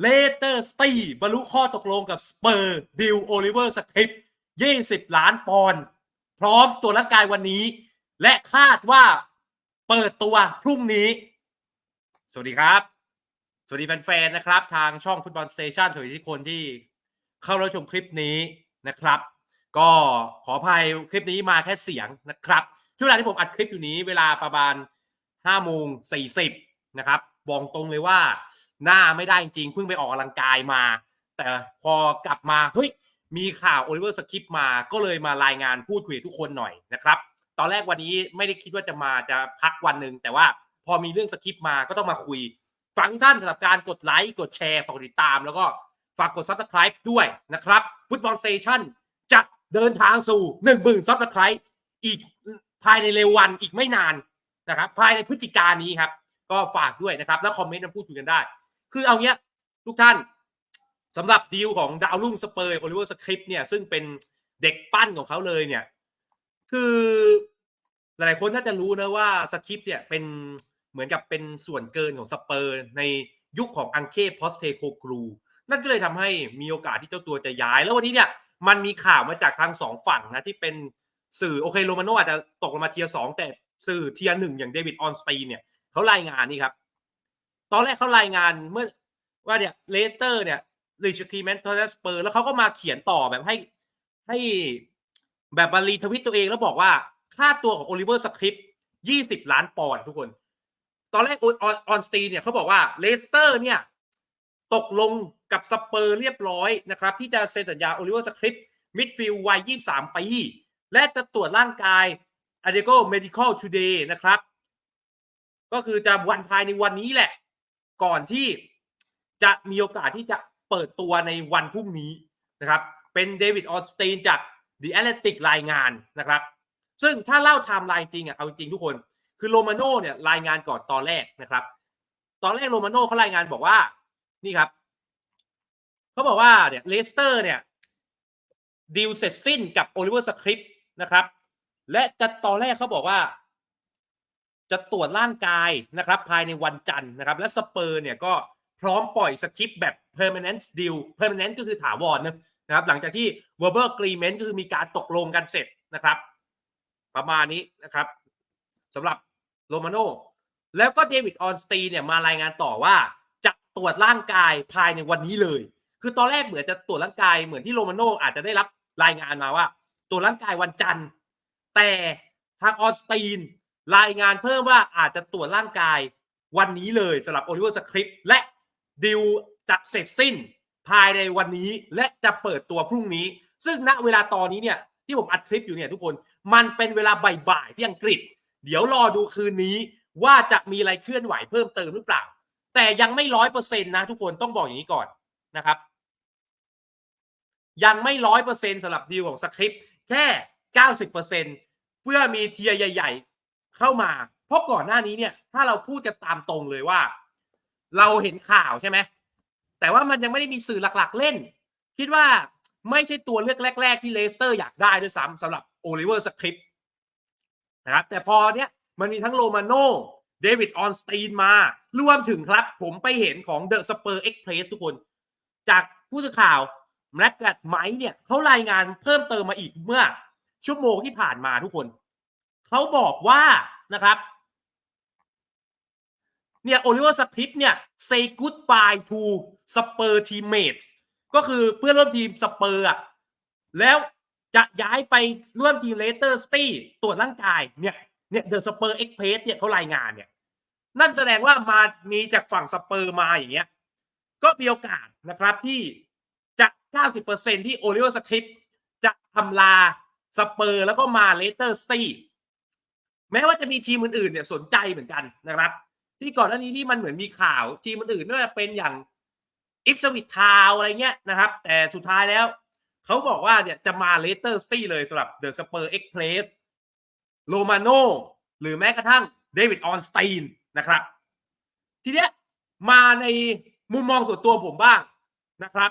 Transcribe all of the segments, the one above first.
เลเตอร์สตีบรรลุข้อตกลงกับสเปอร์ดิวโอลิเวอร์สคริป20ล้านปอนด์พร้อมตัวร่างกายวันนี้ และคาดว่าเปิดตัวพรุ่งนี้ สวัสดีครับ สวัสดีแฟนๆนะครับ ทางช่องฟุตบอลสเตชันสวัสดีทุกคนที่เข้ารับชมคลิปนี้นะครับ ก็ขออภัยคลิปนี้มาแค่เสียงนะครับช่วงเวลาที่ผมอัดคลิปอยู่นี้เวลาประมาณ5โมง40นะครับ บอกตรงเลยว่า หน้าไม่ได้จริงๆเพิ่งไปออกกำลังกายมา แต่พอกลับมาเฮ้ยมีข่าวโอลิเวอร์สคริปมาก็เลยมารายงานพูดคุยทุกคนหน่อยนะครับ ตอนแรกวันนี้ไม่ได้คิดว่าจะมาจะพักวันหนึ่งแต่ว่าพอมีเรื่องสคริปต์มาก็ต้องมาคุยฟังท่านสำหรับการกดไลค์กดแชร์ฝากกดติดตาม แล้วก็ฝากกด subscribe ด้วยนะครับฟุตบอลสเตชันจะเดินทางสู่ 1 0,000 subscribe อีกภายในเร็ววันอีกไม่นานนะครับภายในพฤศจิกายนนี้ครับ ก็ฝากด้วยนะครับ แล้วคอมเมนต์มาพูดคุยกันได้ คือเอาเงี้ยทุกท่านสำหรับดีลของดาวรุ่งสเปอร์โอลิเวอร์สคริปเนี่ยซึ่งเป็นเด็กปั้นของเขาเลยเนี่ย คือหลายๆคนน่าจะรู้นะว่าสคริปต์เนี่ยเป็นเหมือนกับเป็นส่วนเกินของสเปอร์ในยุคของอังเคพอสเทโคกรูนั่นก็เลยทำให้มีโอกาสที่เจ้าตัวจะย้าย แล้ววันนี้เนี่ยมันมีข่าวมาจากทางสองฝั่งนะที่เป็นสื่อโอเคโรมาโนอาจจะตกลงมาเทียร์สองแต่สื่อเทียร์หนึ่งอย่างเดวิดออนสตีนเนี่ย เขารายงานนี่ครับ ตอนแรกเขารายงานเมื่อว่าเนี่ยเลสเตอร์เนี่ยรีชทีแมนทอร์สเปอร์แล้วเขาก็มาเขียนต่อแบบให้ให้แบบบารีทวิตตัวเองแล้วบอกว่าค่าตัวของโอลิเวอร์สคริปยี่สิบล้านปอนด์ทุกคน ตอนแรกออนออนสตีเนี่ยเขาบอกว่าเลสเตอร์เนี่ยตกลงกับสเปอร์เรียบร้อยนะครับ ที่จะเซ็นสัญญาโอลิเวอร์สคริปมิดฟิลด์วัย 23 ปี และจะตรวจร่างกาย a d e g o Medical Today นะครับ ก็คือจะวันภายในวันนี้แหละ ก่อนที่จะมีโอกาสที่จะเปิดตัวในวันพรุ่งนี้นะครับ เป็นเดวิดออสตีนจาก The Athletic รายงานนะครับ ซึ่งถ้าเล่าไทม์ไลน์จริงอะเอาจริงทุกคน คือโรมาโน่เนี่ยรายงานก่อนตอนแรกนะครับ ตอนแรกโรมาโน่เขารายงานบอกว่านี่ครับเขาบอกว่าเนี่ยเลสเตอร์เนี่ยดีลเสร็จสิ้นกับโอลิเวอร์สคริปนะครับ และจะตอนแรกเขาบอกว่า จะตรวจร่างกายนะครับภายในวันจันทร์นะครับ และสเปอร์เนี่ยก็พร้อมปล่อยสคริปต์แบบ permanent deal permanent ก็คือถาวรนะนะครับ หลังจากที่ verbal agreement ก็คือมีการตกลงกันเสร็จนะครับ ประมาณนี้นะครับสำหรับโรมาโนแล้วก็เดวิดออนสตีเนี่ยมารายงานต่อว่าจะตรวจร่างกายภายในวันนี้เลย คือตอนแรกเหมือนจะตรวจร่างกายเหมือนที่โรมาโนอาจจะได้รับรายงานมาว่า ตรวจร่างกายวันจันทร์ แต่ทางออนสตีน รายงานเพิ่มว่าอาจจะตรวจร่างกายวันนี้เลยสำหรับโอลิเวอร์สคริปและดิวจะเสร็จสิ้นภายในวันนี้และจะเปิดตัวพรุ่งนี้ ซึ่งณเวลาตอนนี้เนี่ยที่ผมอัดคลิปอยู่เนี่ยทุกคนมันเป็นเวลาบ่ายๆที่อังกฤษ เดี๋ยวรอดูคืนนี้ว่าจะมีอะไรเคลื่อนไหวเพิ่มเติมหรือเปล่า แต่ยังไม่ร้อยเปอร์เซ็นต์นะทุกคนต้องบอกอย่างนี้ก่อนนะครับ ยังไม่ร้อยเปอร์เซ็นต์สำหรับดีลของสคริปต์แค่เก้าสิบเปอร์เซ็นต์เพื่อมีเทียใหญ่ ๆ เข้ามา เพราะก่อนหน้านี้เนี่ย ถ้าเราพูดจะตามตรงเลยว่า เราเห็นข่าวใช่ไหมแต่ว่ามันยังไม่ได้มีสื่อหลักๆเล่น คิดว่าไม่ใช่ตัวเลือกแรก ๆ ที่เลสเตอร์อยากได้ด้วยซ้ำสำหรับโอลิเวอร์สคริปต์นะครับแต่พอเนี้ยมันมีทั้งโรมาโนเดวิดออนสตีนมารวมถึงครับ ผมไปเห็นของเดอะสเปอร์เอ็กเพรสทุกคน จากผู้สื่อข่าวแม็กกัดไมค์เนี่ยเขารายงานเพิ่มเติมมาอีกเมื่อชั่วโมงที่ผ่านมาทุกคน เขาบอกว่านะครับเนี่ยโอลิเวอร์สคริปเนี่ย say goodbye to Spur teammates ก็คือเพื่อนร่วมทีมสเปอร์อะแล้วจะย้ายไปร่วมทีมเลสเตอร์สตี้ตรวจร่างกายเนี่ยเนี่ยเดอะสเปอร์เอ็กเพรสเนี่ยเขารายงานเนี่ย นั่นแสดงว่ามามีจากฝั่งสเปอร์มาอย่างเงี้ย ก็มีโอกาสนะครับที่จะ 90%ที่โอลิเวอร์สคริปจะทำลาสเปอร์แล้วก็มาเลสเตอร์สตี้ แม้ว่าจะมีทีมอื่นๆเนี่ยสนใจเหมือนกันนะครับ ที่ก่อนหน้านี้ที่มันเหมือนมีข่าวทีมอื่นๆไม่ว่าจะเป็นอย่างอิฟสวิตทาวอะไรเงี้ยนะครับ แต่สุดท้ายแล้ว เขาบอกว่าเนี่ยจะมาเลสเตอร์สตี้เลยสำหรับเดอะสเปอร์เอ็กเพลสโรมาโนหรือแม้กระทั่งเดวิดออนสตีนนะครับ ทีเนี้ยมาในมุมมองส่วนตัวผมบ้างนะครับ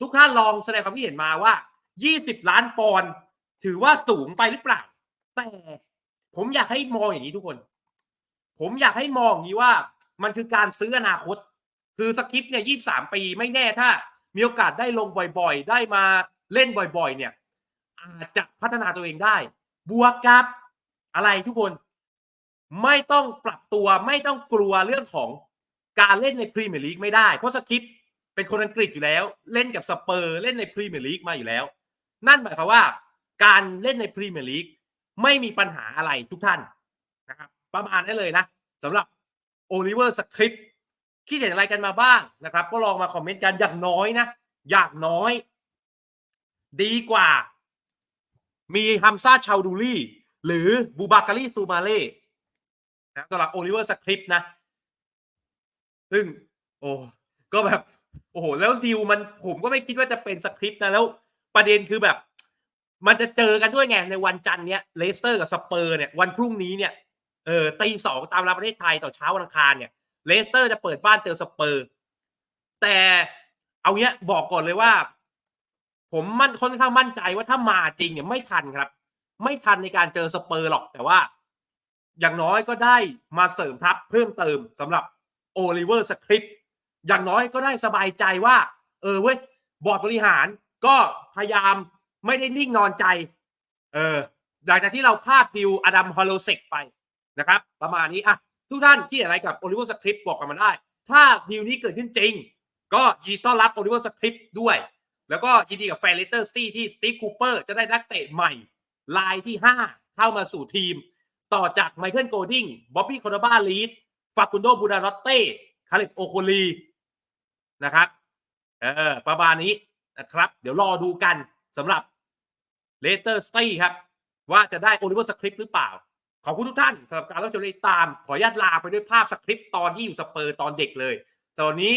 ทุกท่านลองแสดงความคิดเห็นมาว่า 20 ล้านปอนด์ถือว่าสูงไปหรือเปล่า แต่ ผมอยากให้มองอย่างนี้ทุกคน ผมอยากให้มองอย่างนี้ว่า มันคือการซื้ออนาคต คือสคริปต์เนี่ยยี่สามปีไม่แน่ถ้า มีโอกาสได้ลงบ่อยๆ ได้มาเล่นบ่อยๆ เนี่ยอาจจะพัฒนาตัวเองได้ บวกกับอะไรทุกคน ไม่ต้องปรับตัวไม่ต้องกลัวเรื่องของการเล่นในพรีเมียร์ลีกไม่ได้ เพราะสคริปเป็นคนอังกฤษอยู่แล้ว เล่นกับสเปอร์ เล่นในพรีเมียร์ลีกมาอยู่แล้ว นั่นหมายความว่า การเล่นในพรีเมียร์ลีก ไม่มีปัญหาอะไรทุกท่านนะครับประมาณนั้นเลยนะสำหรับโอลิเวอร์สคริปต์คิดเห็นอะไรกันมาบ้างนะครับ ก็ลองมาคอมเมนต์กันอย่างน้อยนะ อย่างน้อย ดีกว่า มีฮัมซาชาวดูลี่ หรือบูบาการีซูมาเล่นะสำหรับโอลิเวอร์สคริปต์นะ ซึ่ง โอ้ก็แบบ โอ้โห แล้วดิวมันผมก็ไม่คิดว่าจะเป็นสคริปต์นะแล้วประเด็นคือแบบ มันจะเจอกันด้วยไงในวันจันทร์เนี้ยเลสเตอร์กับสเปอร์เนี่ยวันพรุ่งนี้เนี่ยเออตีสองตามเวลาประเทศไทยต่อเช้าวันอังคารเนี่ยเลสเตอร์จะเปิดบ้านเจอสเปอร์ แต่เอาเนี้ยบอกก่อนเลยว่า ผมมั่นค่อนข้างมั่นใจว่าถ้ามาจริงเนี่ยไม่ทันครับ ไม่ทันในการเจอสเปอร์หรอกแต่ว่า อย่างน้อยก็ได้มาเสริมทัพเพิ่มเติมสำหรับโอลิเวอร์สคริปอย่างน้อยก็ได้สบายใจว่า เออเว้ยบอร์ดบริหารก็พยายาม ไม่ได้นิ่งนอนใจ เออหลังจากที่เราพลาดดิวอดัมฮอลโลเซกไปนะครับ ประมาณนี้อะทุกท่านคิดอะไรกับโอลิเวอร์สคริปบอกกันมาได้ ถ้าดิวนี้เกิดขึ้นจริง ก็ยินดีต้อนรับโอลิเวอร์สคริปด้วย แล้วก็ยินดีกับแฟนเลสเตอร์ซิตี้ที่สตีฟคูเปอร์จะได้นักเตะใหม่ลายที่ 5 เข้ามาสู่ทีม ต่อจากไมเคิลโกลดิงบ๊อบบี้คอร์บาลีดฟากุนโดบูดารอตเต้คาริบโอโคลีนะครับเออประมาณนี้นะครับ เดี๋ยวรอดูกันสำหรับ เลสเตอร์สตี้ครับ ว่าจะได้โอลิเวอร์สคริปหรือเปล่า ขอบคุณทุกท่านสำหรับการรับชมติดตาม ขออนุญาตลาไปด้วยภาพสคริปต์ตอนที่อยู่สเปอร์ตอนเด็กเลย ตอนนี้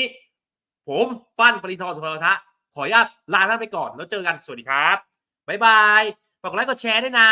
ผมปั้นปริทรสุภรทะขออนุญาตลาท่านไปก่อนแล้วเจอกันสวัสดีครับบ๊ายบายฝากกดไลค์กดแชร์ด้วยนะ